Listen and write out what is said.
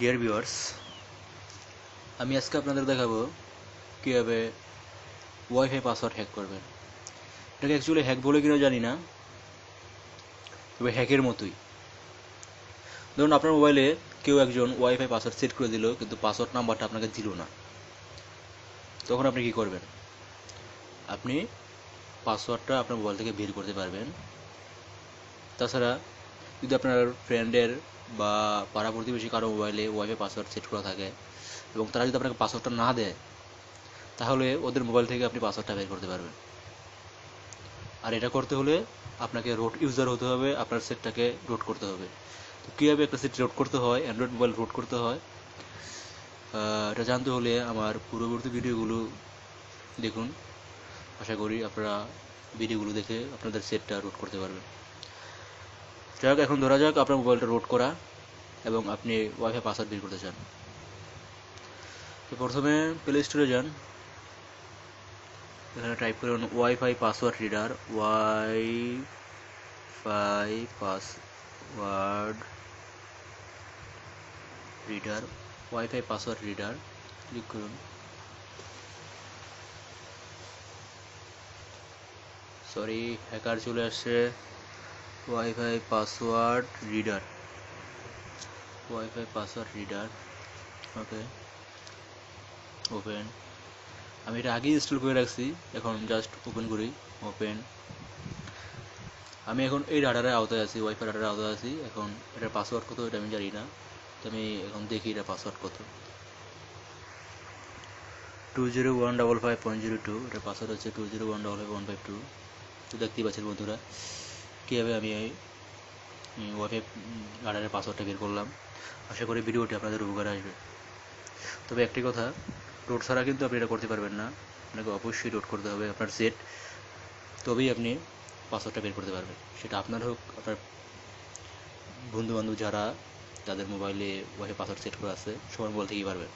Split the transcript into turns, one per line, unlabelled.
Dear viewers আমি আজকে আপনাদের দেখাবো কীভাবে ওয়াইফাই পাসওয়ার্ড হ্যাক করবেন। এটাকে অ্যাকচুয়ালি হ্যাক বলে কিনা জানি না, তবে হ্যাকের মতোই। ধরুন আপনার মোবাইলে কেউ একজন ওয়াইফাই পাসওয়ার্ড সেট করে দিল, কিন্তু পাসওয়ার্ড নাম্বারটা আপনাকে দিল না। তখন আপনি কি করবেন? আপনি পাসওয়ার্ডটা আপনার মোবাইল থেকে বের করতে পারবেন। তাছাড়া যদি আপনার ফ্রেন্ডের বা পাড়া প্রতিবেশী কারও মোবাইলে ওয়াইফাই পাসওয়ার্ড সেট করা থাকে এবং তারা যদি আপনাকে পাসওয়ার্ডটা না দেয়, তাহলে ওদের মোবাইল থেকে আপনি পাসওয়ার্ডটা বের করতে পারবেন। আর এটা করতে হলে আপনাকে রোড ইউজার হতে হবে, আপনার সেটটাকে রোড করতে হবে। তো কীভাবে একটা সেট রোড করতে হয় অ্যান্ড্রয়েড মোবাইল রোড করতে হয় এটা জানতে হলে আমার পূর্ববর্তী ভিডিওগুলো দেখুন। আশা করি আপনারা ভিডিওগুলো দেখে আপনাদের সেটটা রোড করতে পারবেন। যাক এখন ধরা যাক আপনার মোবাইলটা রোড করা এবং আপনি ওয়াইফাই পাসওয়ার্ড বের করতে চান। তো প্রথমে প্লে স্টোরে যান। এখানে টাইপ করুন wifi password reader wifi password reader wifi password reader click করুন। সরি হ্যাকার চলে আসছে। Wifi password reader wifi password reader okay open আমি এটা আগেই ইনস্টল করে রাখছি। এখন জাস্ট ওপেন করি। ওপেন আমি এখন এই ডাটার আওতায় আছি ওয়াইফাই ডাটার আওতায় আছি। এখন এটার পাসওয়ার্ড কত এটা আমি জানি না। তো আমি এখন দেখি এটার পাসওয়ার্ড কত। Two zero one double five point zero two এটার পাসওয়ার্ড হচ্ছে two zero one double five one five two তো দেখতেই পাচ্ছেন বন্ধুরা। কীভাবে আমি ওয়াইফাই ডাটারের পাসওয়ার্ডটা বের করলাম। আশা করি ভিডিওটি আপনাদের উপকারে আসবে। তবে একটি কথা, রোড ছাড়া কিন্তু আপনি এটা করতে পারবেন না। আপনাকে অবশ্যই রোড করতে হবে, আপনার সেট তবেই আপনি পাসওয়ার্ডটা বের করতে পারবেন। সেটা আপনার হোক, আপনার বন্ধুবান্ধব যারা তাদের মোবাইলে ওয়াইফাই পাসওয়ার্ড সেট করা আছে, সবার মোবাইল থেকেই পারবেন।